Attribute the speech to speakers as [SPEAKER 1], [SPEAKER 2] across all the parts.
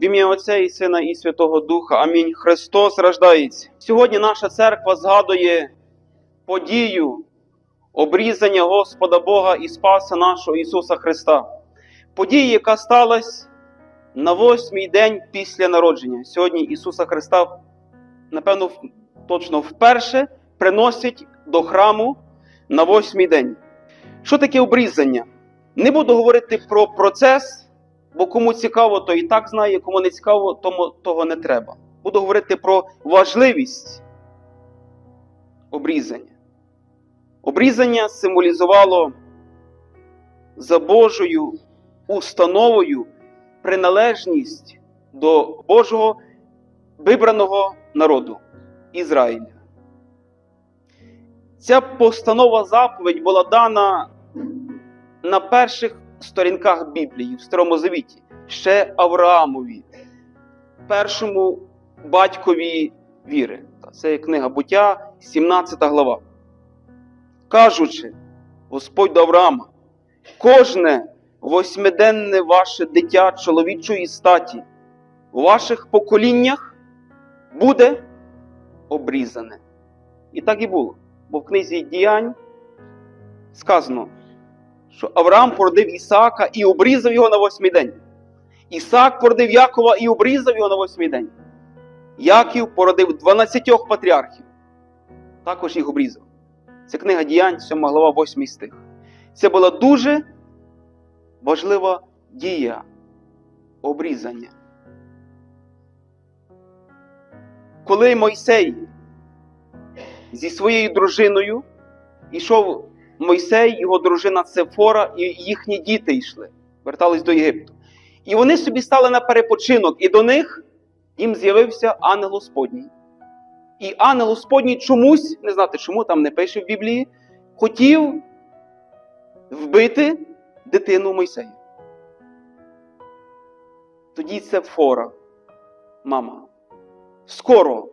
[SPEAKER 1] В ім'я Отця і Сина і Святого Духа. Амінь. Христос рождається. Сьогодні наша церква згадує подію обрізання Господа Бога і Спаса нашого Ісуса Христа. Подія, яка сталася на восьмий день після народження. Сьогодні Ісуса Христа, напевно, точно вперше приносять до храму на восьмий день. Що таке обрізання? Не буду говорити про процес, бо кому цікаво, то і так знає, кому не цікаво, тому того не треба. Буду говорити про важливість обрізання. Обрізання символізувало за Божою установою приналежність до Божого вибраного народу Ізраїля. Ця постанова заповідь була дана на перших сторінках Біблії в Старому Завіті, ще Авраамові, першому батькові віри. Це є книга буття, 17 глава. Кажучи, Господь до Авраама, кожне восьмиденне ваше дитя чоловічої статі у ваших поколіннях буде обрізане. І так і було. Бо в книзі діянь сказано, що Авраам породив Ісаака і обрізав його на восьмий день. Ісаак породив Якова і обрізав його на восьмий день. Яків породив 12 патріархів. Також їх обрізав. Це книга діянь, 7 глава, 8 стих. Це була дуже важлива дія обрізання. Коли Мойсей зі своєю дружиною йшов Мойсей, його дружина Цефора, і їхні діти йшли, вертались до Єгипту. І вони собі стали на перепочинок, і до них їм з'явився ангел Господній. І ангел Господній чомусь, не знати чому, там не пише в Біблії, хотів вбити дитину Мойсея. Тоді Цефора, мама, скоро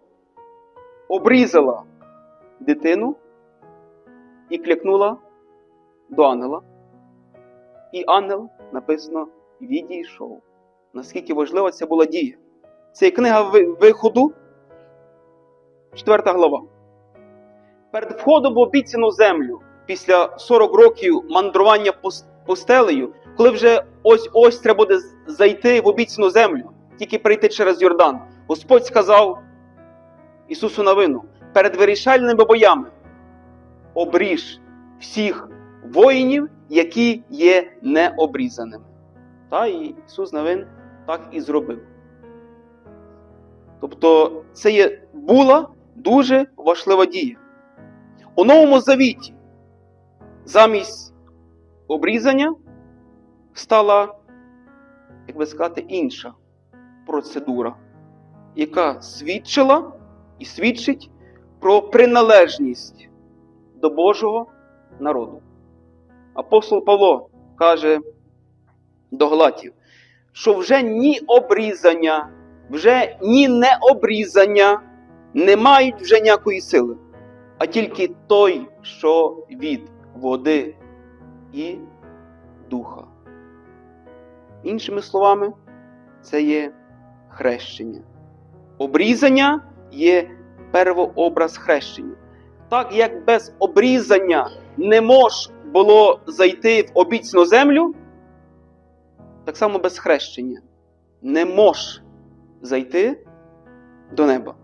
[SPEAKER 1] обрізала дитину і клякнула до ангела. І ангел написано відійшов. Наскільки важлива ця була дія. Це книга виходу, 4 глава. Перед входом в обіцяну землю, після 40 років мандрування пус- пустелею, коли вже ось ось треба буде зайти в обіцяну землю, тільки прийти через Йордан, Господь сказав Ісусу Навину, перед вирішальними боями обріж всіх воїнів, які є необрізаними. Та і Ісус Навин так і зробив. Тобто це є була дуже важлива дія. У Новому Завіті замість обрізання стала, як би сказати, інша процедура, яка свідчила і свідчить про приналежність до Божого народу. Апостол Павло каже до Галатів, що вже ні обрізання, вже ні необрізання не мають вже ніякої сили, а тільки той, що від води і духа. Іншими словами, це є хрещення. Обрізання є первообраз хрещення. Так як без обрізання не мож було зайти в обіцяну землю, так само без хрещення не мож зайти до неба.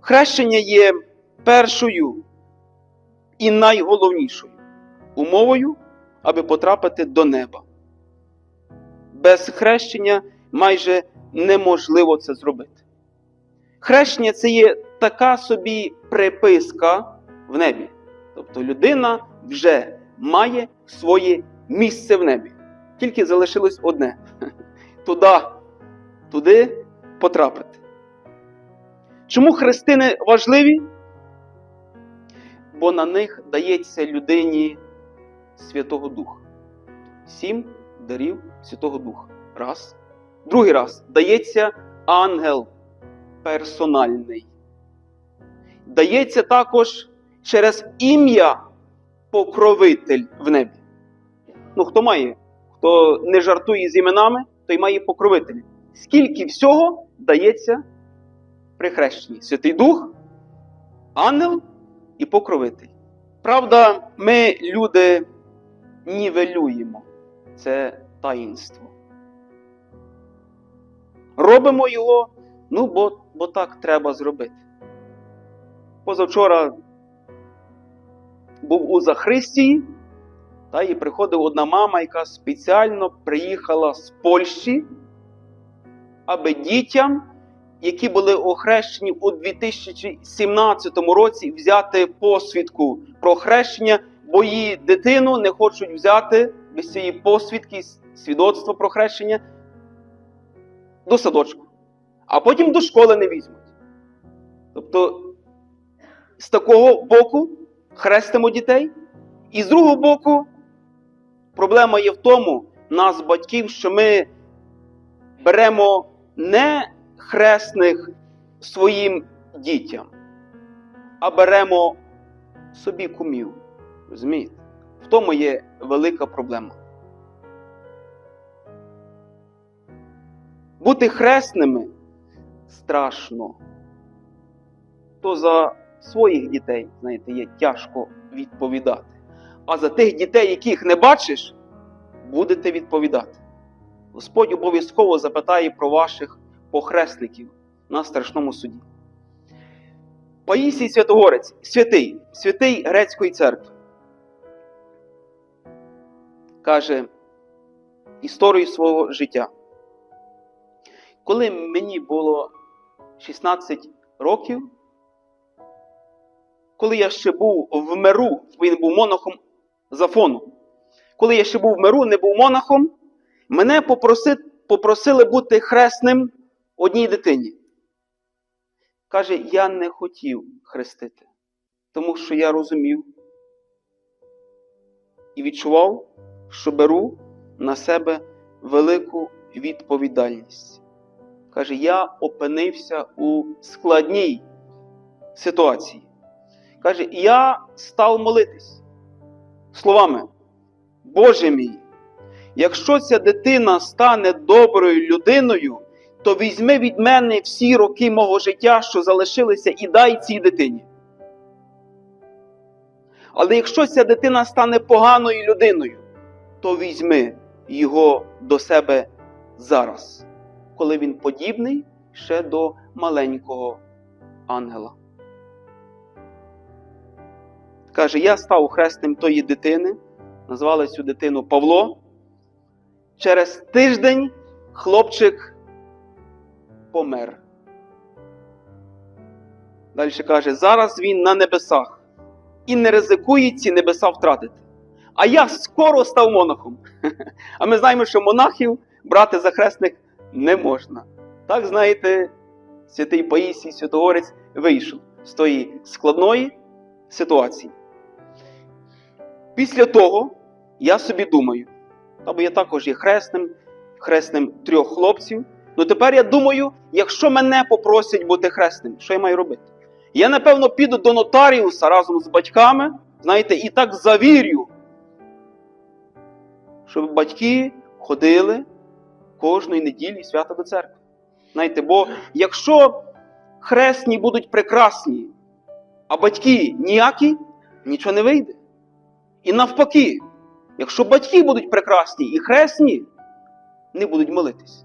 [SPEAKER 1] Хрещення є першою і найголовнішою умовою, аби потрапити до неба. Без хрещення майже неможливо це зробити. Хрещення це є така собі приписка в небі. Тобто людина вже має своє місце в небі. Тільки залишилось одне туди, туди потрапити. Чому хрестини важливі? Бо на них дається людині Святого Духа. Сім дарів Святого Духа. Раз. Другий раз дається ангел персональний. Дається також через ім'я покровитель в небі. Ну, хто має? Хто не жартує з іменами, той має покровителя. скільки всього дається при хрещенні. Святий Дух, ангел і покровитель. Правда, ми, люди, нівелюємо це таїнство. Робимо його, ну, бо, бо так треба зробити. Позавчора був у Захристії, та і приходила одна мама, яка спеціально приїхала з Польщі, аби дітям, які були охрещені у 2017 році, взяти посвідку про хрещення, бо її дитину не хочуть взяти без цієї посвідки, свідоцтва про хрещення до садочку, а потім до школи не візьмуть. Тобто, з такого боку хрестимо дітей, і з другого боку, проблема є в тому, нас, батьків, що ми беремо не хресних своїм дітям, а беремо собі кумів. Розумієте? В тому є велика проблема. Бути хресними страшно. То за своїх дітей, знаєте, є тяжко відповідати. А за тих дітей, яких не бачиш, будете відповідати. Господь обов'язково запитає про ваших похресників на страшному суді. Паїсій Святогорець, святий, святий Грецької церкви, каже історію свого життя. Коли мені було 16 років, коли я ще був в миру, він був монахом Зафону. Коли я ще був в миру, не був монахом, мене попроси, попросили бути хресним одній дитині. Каже, я не хотів хрестити, тому що я розумів і відчував, що беру на себе велику відповідальність. Каже, я опинився у складній ситуації. Каже, я став молитись словами, Боже мій, якщо ця дитина стане доброю людиною, то візьми від мене всі роки мого життя, що залишилися, і дай цій дитині. Але якщо ця дитина стане поганою людиною, то візьми його до себе зараз, коли він подібний ще до маленького ангела. Каже, я став хресним тої дитини, назвали цю дитину Павло. Через тиждень хлопчик помер. Далі каже, зараз він на небесах і не ризикує ці небеса втратити. А я скоро став монахом. А ми знаємо, що монахів брати за хресних не можна. Так, знаєте, святий Паїсій, Святогорець вийшов з тої складної ситуації. Після того я собі думаю, або я також є хресним, хресним трьох хлопців. Ну тепер я думаю, якщо мене попросять бути хресним, що я маю робити? Я, напевно, піду до нотаріуса разом з батьками, знаєте, і так завірю, щоб батьки ходили кожної неділі свята до церкви. Знаєте, бо якщо хресні будуть прекрасні, а батьки ніякі, нічого не вийде. І навпаки, якщо батьки будуть прекрасні і хресні, не будуть молитись.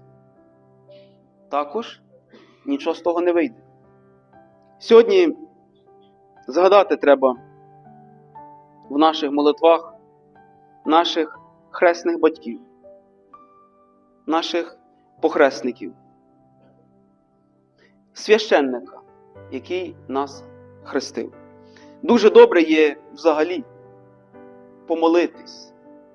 [SPEAKER 1] Також нічого з того не вийде. Сьогодні згадати треба в наших молитвах наших хресних батьків, наших похресників, священника, який нас хрестив. Дуже добре є взагалі помолитись,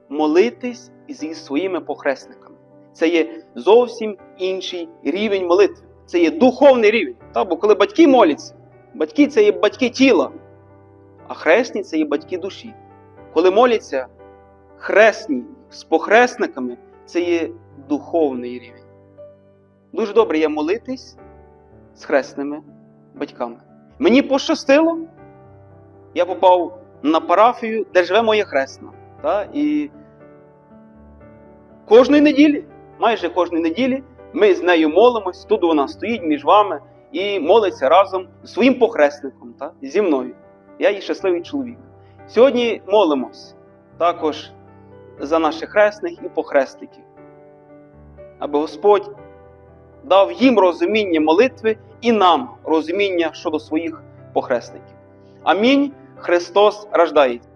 [SPEAKER 1] молитись зі своїми похресниками. Це є зовсім інший рівень молитви. Це є духовний рівень. Та, бо коли батьки моляться, батьки це є батьки тіла, а хресні це є батьки душі. Коли моляться хресні з похресниками, це є духовний рівень. Дуже добре є молитись з хресними батьками. Мені пощастило, я попав на парафію, де живе моя хресна. Та? І кожної неділі, майже кожної неділі, Ми з нею молимось, тут вона стоїть між вами і молиться разом з своїм похресником, та? зі мною. Я її щасливий чоловік. Сьогодні молимось також за наших хресних і похресників, аби Господь дав їм розуміння молитви і нам розуміння щодо своїх похресників. Амінь. Христос рождається.